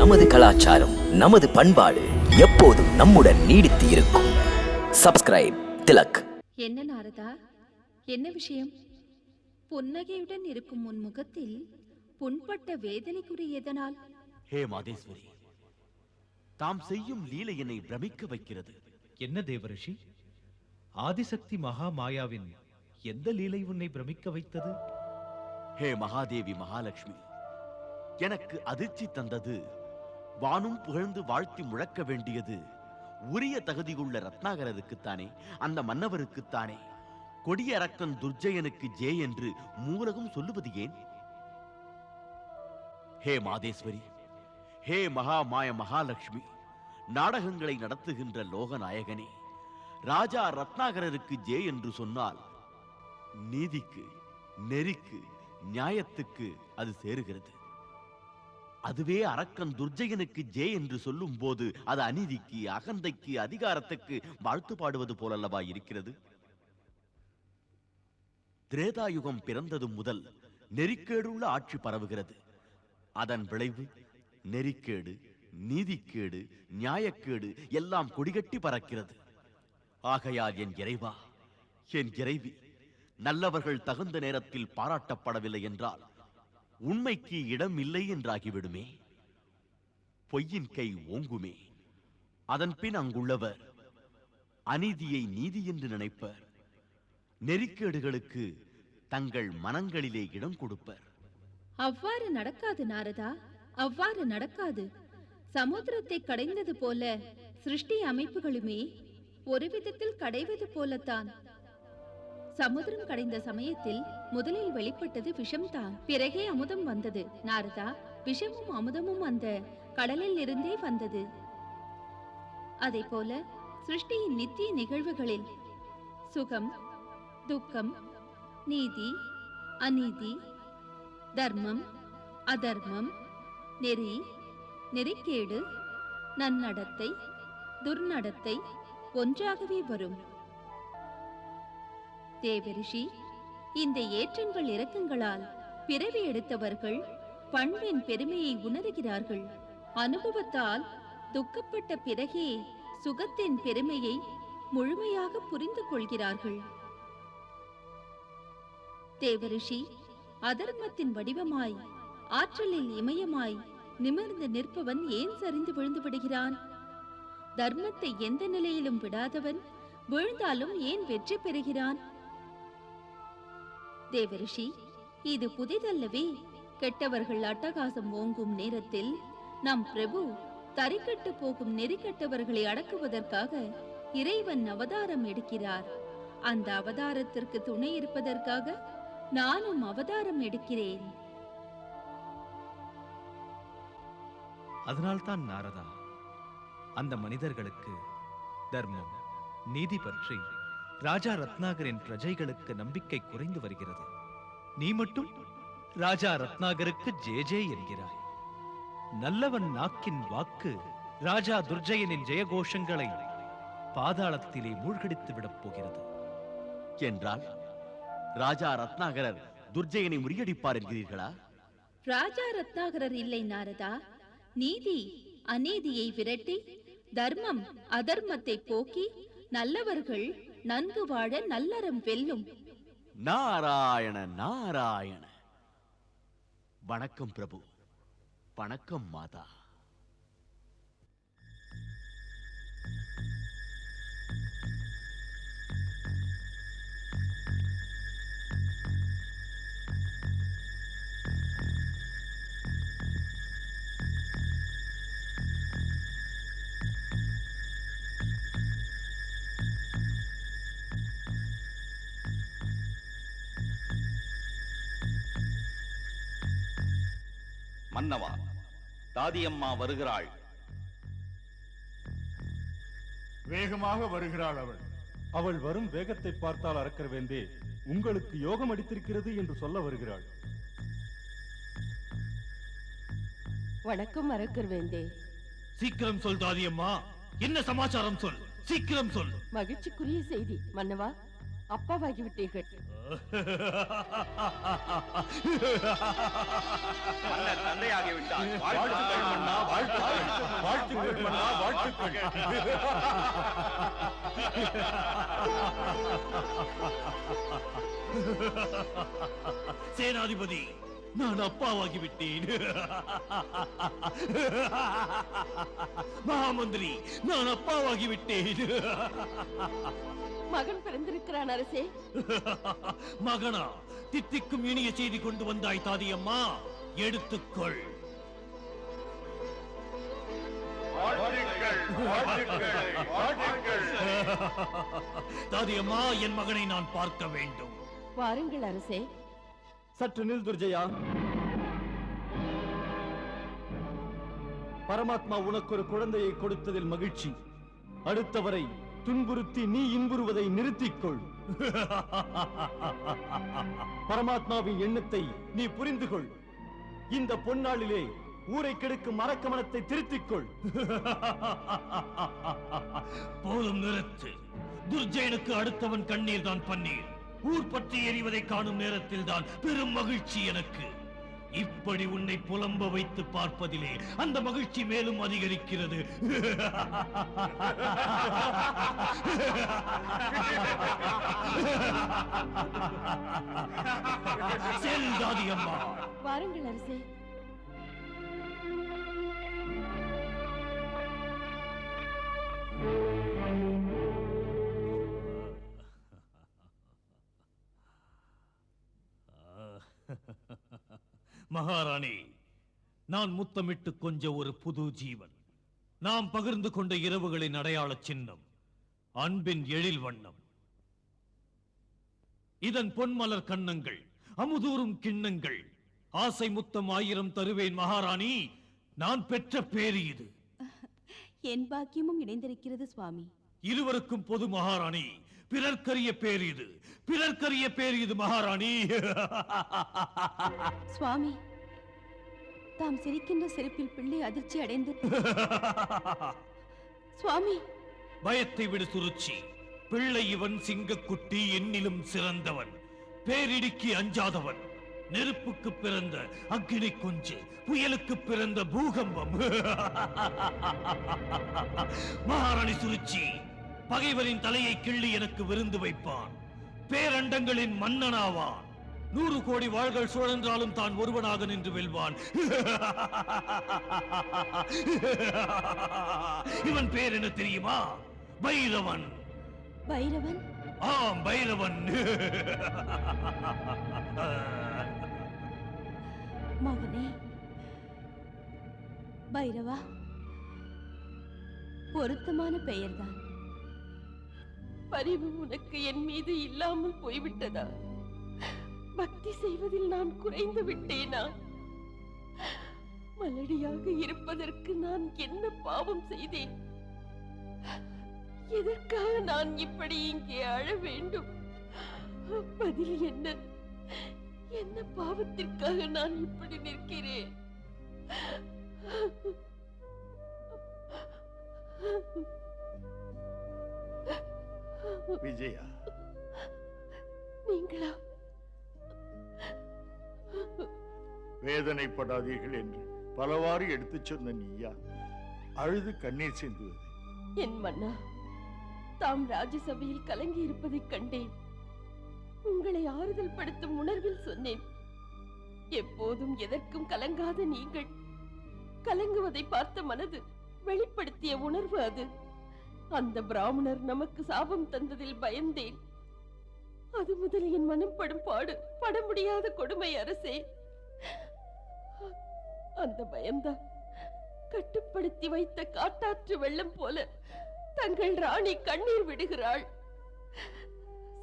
நமது கலாச்சாரம் நமது பண்பாடு எப்போதும் நம்முடன் நீடித்து இருக்கும். சப்ஸ்கிரைப் திலக். என்ன நாரதா? என்ன விஷயம்? புன்னகையுடன் இருக்கும் உன் முகத்தில் புண்பட்ட வேதனைக்குரிய எதனால்? ஹே மாதேஸ்வரி தாம் செய்யும் லீலை என்னை பிரமிக்க வைக்கிறது. என்ன தேவரிஷி? ஆதிசக்தி மகா மாயாவின் எந்த லீலை உன்னை பிரமிக்க வைத்தது? ஹே மகாதேவி மகாலட்சுமி எனக்கு அதிர்ச்சி தந்தது வானும் புகழ்ந்து வாழ்த்தி முழக்க வேண்டியது. உரிய தகுதியுள்ள ரத்னாகரருக்குத்தானே அந்த மன்னவருக்குத்தானே. கொடிய அரக்கன் துர்ஜயனுக்கு ஜே என்று மூலகம் சொல்லுவது ஏன்? ஹே மாதேஸ்வரி ஹே மகாமாய மகாலட்சுமி நாடகங்களை நடத்துகின்ற லோகநாயகனே ராஜா ரத்னாகரருக்கு ஜே என்று சொன்னால் நீதிக்கு நெறிக்கு நியாயத்துக்கு அது சேருகிறது. அதுவே அரக்கன் துர்ஜயனுக்கு ஜே என்று சொல்லும் போது அது அநீதிக்கு அகந்தைக்கு அதிகாரத்துக்கு வாழ்த்து பாடுவது போலல்லவா இருக்கிறது? திரேதாயுகம் பிறந்தது முதல் நெறிக்கேடுள்ள ஆட்சி பரவுகிறது. அதன் விளைவு நெறிக்கேடு நீதிக்கேடு நியாயக்கேடு எல்லாம் கொடிகட்டி பறக்கிறது. ஆகையால் என் இறைவா என் இறைவி நல்லவர்கள் தகுந்த நேரத்தில் பாராட்டப்படவில்லை என்றால் உண்மைக்கு இடம் இல்லை என்றாகிவிடுமே. பொய்யின் கை ஓங்குமே. அதன் பின் அங்குள்ளவர் அநீதியை நீதி என்று நினைப்பர். நெறிக்கேடுகளுக்கு தங்கள் மனங்களிலே இடம் கொடுப்பர். அவ்வாறு நடக்காது நாரதா அவ்வாறு நடக்காது. சமுத்திரத்தை கடைந்தது போல சிருஷ்டி அமைப்புகளுமே ஒரு விதத்தில் கடைவது போலத்தான். சமுத்திரம் கடைந்த சமயத்தில் முதலில் வெளிப்பட்டது விஷம்தான். பிறகே அமுதம் வந்தது. நாரதா விஷமும் அமுதமும் அந்த கடலில் இருந்தே வந்தது. அதே போல சிருஷ்டியின் நித்திய நிகழ்வுகளில் சுகம் துக்கம் நீதி அநீதி தர்மம் அதர்மம் நெறி நெறிக்கேடு நன்னடத்தை துர்நடத்தை ஒன்றாகவே வரும். தேவரிஷி இந்த ஏற்றங்கள் இறக்கங்களால் பிறவி எடுத்தவர்கள் பண்பின் பெருமையை உணர்கிறார்கள். அனுபவத்தால் துக்கப்பட்ட பிறகே சுகத்தின் பெருமையை முழுமையாக புரிந்து கொள்கிறார்கள். தேவரிஷி அதர்மத்தின் வடிவமாய் ஆற்றலில் இமயமாய் நிமிர்ந்து நிற்பவன் ஏன் சரிந்து விழுந்து விடுகிறான்? தர்மத்தை எந்த நிலையிலும் விடாதவன் விழுந்தாலும் ஏன் வெற்றி பெறுகிறான்? தேவரிஷி இது புதிதல்லவே கெட்டவர்கள் அட்டகாசம் ஓங்கும் நேரத்தில் நம் பிரபு தறிக்கட்டு போகும் நெறிக்கட்டவர்களை அடக்குவதற்காக இறைவன் அவதாரம் எடுக்கிறார். அந்த அவதாரத்திற்கு துணை இருப்பதற்காக நானும் அவதாரம் எடுக்கிறேன். அதனால்தான் நாரதா அந்த மனிதர்களுக்கு தர்மம் நீதி பற்றி ராஜா ரத்னாகரின் பிரஜைகளுக்கு நம்பிக்கை குறைந்து வருகிறது. நீ மட்டும் ராஜா ரத்னாகருக்கு ஜே ஜே என்கிறாய். நல்லவன் நாக்கின் வாக்கு ராஜா துர்ஜயனின் ஜெயகோஷங்களை பாதாளத்திலே மூழ்கடித்து விடப் போகிறது. என்றால் ராஜா ரத்னாகரர் துர்ஜயனை முறியடிப்பார் என்கிறீர்களா? ராஜா ரத்னாகரர் இல்லை நாரதா. நீதி அநீதியை விரட்டி தர்மம் அதர்மத்தை போக்கி நல்லவர்கள் நன்கு வாழ நல்லறம் வெல்லும். நாராயண நாராயண. வணக்கம் பிரபு. வணக்கம் மாதா. மன்னவா தாதியம்மா வருகிறாள். வேகமாக வருகிறாள் அவள். அவள் வரும் வேகத்தை பார்த்தால் அரக்கர் வேந்தே உங்களுக்கு யோகம் அடித்திருக்கிறது என்று சொல்ல வருகிறாள். வணக்கம் அரக்கர் வேந்தே சீக்கிரம் சொல் தாதியம்மா. என்ன சமாச்சாரம் சொல்? சீக்கிரம் சொல். மகிழ்ச்சிக்குரிய செய்தி மன்னவா. அப்பாவாகி விட்டீர்கள் வாழ்த்துக்கள் மன்னா வாழ்த்துக்கள் மன்னா, வாழ்த்துக்கள். சேனாதிபதி நான் அப்பாவாகி விட்டேன் மகாமந்திரி நான் அப்பாவாகி விட்டேன் மகன் பிறந்திருக்கிறான் அரசே. மகனா தித்திக்கும் இனிய செய்தி கொண்டு வந்தாய் தாதியம்மா. எடுத்துக்கொள். தாதியம்மா என் மகனை நான் பார்க்க வேண்டும். வாருங்கள் அரசே. சற்று நில் துர்ஜயா பரமாத்மா உனக்கு ஒரு குழந்தையை கொடுத்ததில் மகிழ்ச்சி. அடுத்தவரை துன்புறுத்தி நீ இன்புறுவதை நிறுத்திக்கொள். பரமாத்மாவின் எண்ணத்தை நீ புரிந்து கொள் இந்த பொன்னாளிலே ஊரை கெடுக்கும் மரக்கமனத்தை திருத்திக் கொள் போதும் நிறுத்து. துர்ஜயனுக்கு அடுத்தவன் கண்ணீர் தான் பன்னீர். ஊர் பற்றி எறிவதை காணும் நேரத்தில் தான் பெரும் மகிழ்ச்சி எனக்கு. இப்படி உன்னை புலம்ப வைத்து பார்ப்பதிலே அந்த மகிழ்ச்சி மேலும் அதிகரிக்கிறது. செல் தாதி அம்மா. வாருங்கள் அரசே. மகாராணி நான் முத்தமிட்டு கொஞ்ச ஒரு புது ஜீவன். நாம் பகிர்ந்து கொண்ட இரவுகளின் அடையாள சின்னம் அன்பின் எழில் வண்ணம். இதன் பொன்மலர் கன்னங்கள் அமுதூறும் கிண்ணங்கள் ஆசை முத்தம் ஆயிரம் தருவேன் மகாராணி நான் பெற்ற பேரு இது. என் பாக்கியமும் இணைந்திருக்கிறது சுவாமி. இருவருக்கும் பொது மகாராணி பிறர்க்கரிய பேர் இது. பிறர்க்கரிய பேர் இது மகாராணி. சுவாமி தாம் சிரிக்கின்ற சிரிப்பில் பிள்ளை அதிர்ச்சி அடைந்து. சுவாமி. பயத்தை விடு சுருச்சி. பிள்ளை இவன் சிங்கக்குட்டி என்னிலும் சிறந்தவன். பேரிடிக்கு அஞ்சாதவன். நெருப்புக்கு பிறந்த அக்கினி கொஞ்சு புயலுக்கு பிறந்த பூகம்பம். மகாராணி சுருச்சி. பகைவரின் தலையை கிள்ளி எனக்கு விருந்து வைப்பான். பேரண்டங்களின் மன்னனாவான். நூறு கோடி வாள்கள் சுழன்றாலும் தான் ஒருவனாக நின்று வெல்வான். இவன் பேர் என்ன தெரியுமா? பைரவன். பைரவன்? ஆம் பைரவன். மகனே பைரவா பொருத்தமான பெயர்தான். பரிவு உனக்கு என் மீது இல்லாமல் போய்விட்டதா? பக்தி செய்வதில் நான் குறைந்து விட்டேனா? மலடியாக இருப்பதற்கு நான் என்ன பாவம் செய்தேன்? எதற்காக நான் இப்படி இங்கே அழ வேண்டும்? பதில் என்ன? என்ன பாவத்திற்காக நான் இப்படி நிற்கிறேன்? விஜயா. நீங்களா? வேதனைப்படாதீர்கள் என்று பலவாறு எடுத்துச் சொன்ன நீயா அழுது கண்ணீர் சிந்துவது. என் மன்னா தாம் ராஜசபையில் கலங்கி இருப்பதைக் கண்டேன். உங்களை ஆறுதல் படுத்தும் உணர்வில் சொன்னேன். எப்போதும் எதற்கும் கலங்காத நீங்கள் கலங்குவதை பார்த்த மனது வெளிப்படுத்திய உணர்வு அது. அந்த பிராமணர் நமக்கு சாபம் தந்ததில் பயந்தேன். அது முதல் என் மனம் படும் பாடு பட முடியாத கொடுமை அரசே. அந்த பயம்தான் கட்டுப்படுத்தி வைத்த காட்டாற்று வெள்ளம் போல தங்கள் ராணி கண்ணீர் விடுகிறாள்.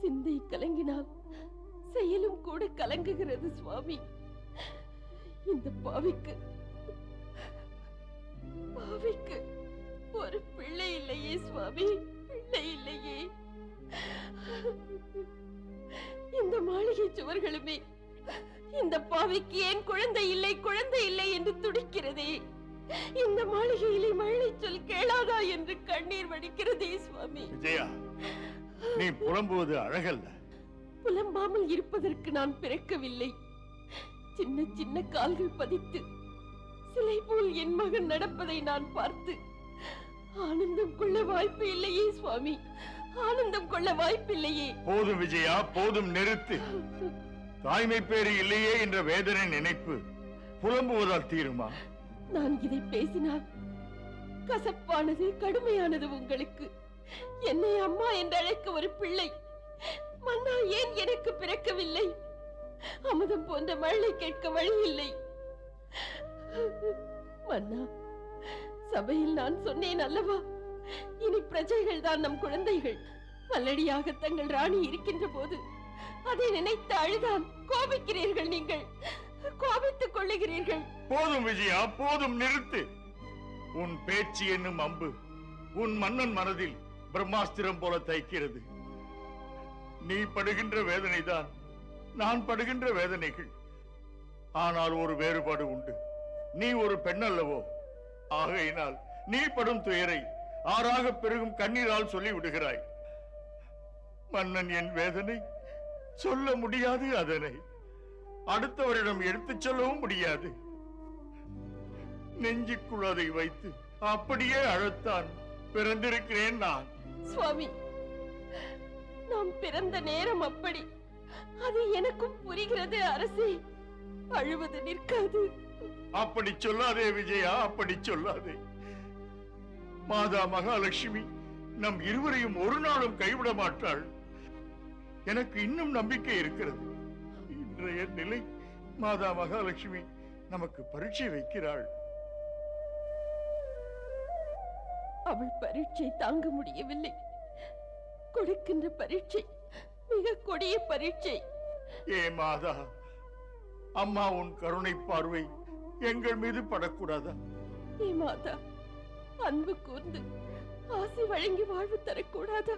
சிந்தை கலங்கினால் செயலும் கூட கலங்குகிறது சுவாமி. இந்த பாவிக்கு பாவிக்கு இல்லையே சுவாமி. பிள்ளை இல்லையே. இந்த மாளிகை சுவர்களுமே இந்த பாவிக்கு ஏன் குழந்தை இல்லை குழந்தை இல்லை என்று துடிக்கிறதே? இந்த மாளிகையிலே மழை சொல் கேளாதா என்று கண்ணீர் வடிக்கிறதே சுவாமி. விஜயா நீ புலம்புவது அழகல்ல. புலம்பாமல் இருப்பதற்கு நான் பிறக்கவில்லை. சின்ன சின்ன கால்கள் பதித்து சிலை போல் என் மகன் நடப்பதை நான் பார்த்து ஆனந்தம் கொள்ள வாய்ப்பு இல்லையே சுவாமி. ஆனந்தம் கொள்ள வாய்ப்பில்லையே போதும் விஜயா போதும் நிறுத்து. தாய்மை பேறு இல்லையே என்ற வேதனை நினைப்பு புலம்புவதால் தீருமா? நான் இதை பேசினால் கசப்பானது கடுமையானது உங்களுக்கு. என்னை அம்மா என்று அழைக்க ஒரு பிள்ளை. மன்னா ஏன் எனக்கு பிறக்கவில்லை? அமுதம் போன்ற மழை கேட்க வழி இல்லை. மன்னா சபையில் நான் சொன்னேன் அல்லவா? இனி பிரஜைகள் தான் நம் குழந்தைகள். மல்லடியாக தங்கள் ராணி இருக்கின்ற போது அதை நினைத்து அழுதான் கோபிக்கிறீர்கள் நீங்கள். கோபித்துக் கொள்ளுகிறீர்கள். போதும் விஜயா போதும் நிறுத்து. உன் பேச்சு என்னும் அம்பு உன் மன்னன் மனதில் பிரம்மாஸ்திரம் போல தைக்கிறது. நீ படுகின்ற வேதனைதான் நான் படுகின்ற வேதனைகள். ஆனால் ஒரு வேறுபாடு உண்டு. நீ ஒரு பெண் அல்லவோ ஆகையினால் நீ படும் துயரை ஆறாக பெருகும் கண்ணீரால் சொல்லி விடுகிறாய் மன்னன் என் வேதனை சொல்ல முடியாது அதனை. அடுத்தவரிடம் எடுத்துச் சொல்லவும் முடியாது. நெஞ்சுக்குள் அதை வைத்து அப்படியே அழத்தான் பிறந்திருக்கிறேன் நான். சுவாமி நாம் பிறந்த நேரம் அப்படி. அது எனக்கும் புரிகிறது அரசே. அழுவது நிற்காது. அப்படி சொல்லாதே விஜயா அப்படி சொல்லாதே. மாதா மகாலட்சுமி நம் இருவரையும் ஒரு நாளும் கைவிட மாட்டாள். எனக்கு இன்னும் நம்பிக்கை இருக்கிறது. இன்றைய நிலை மாதா மகாலட்சுமி நமக்கு பரீட்சை வைக்கிறாள். அவள் பரீட்சை தாங்க முடியவில்லை. கொடுக்கின்ற பரீட்சை மிக கொடிய பரீட்சை. ஏ மாதா அம்மா உன் கருணை பார்வை எங்கள் மீது படக்கூடாதா? நீ மாதா அன்பு கூர்ந்து ஆசை வழங்கி வாழ்வு தரக்கூடாதா?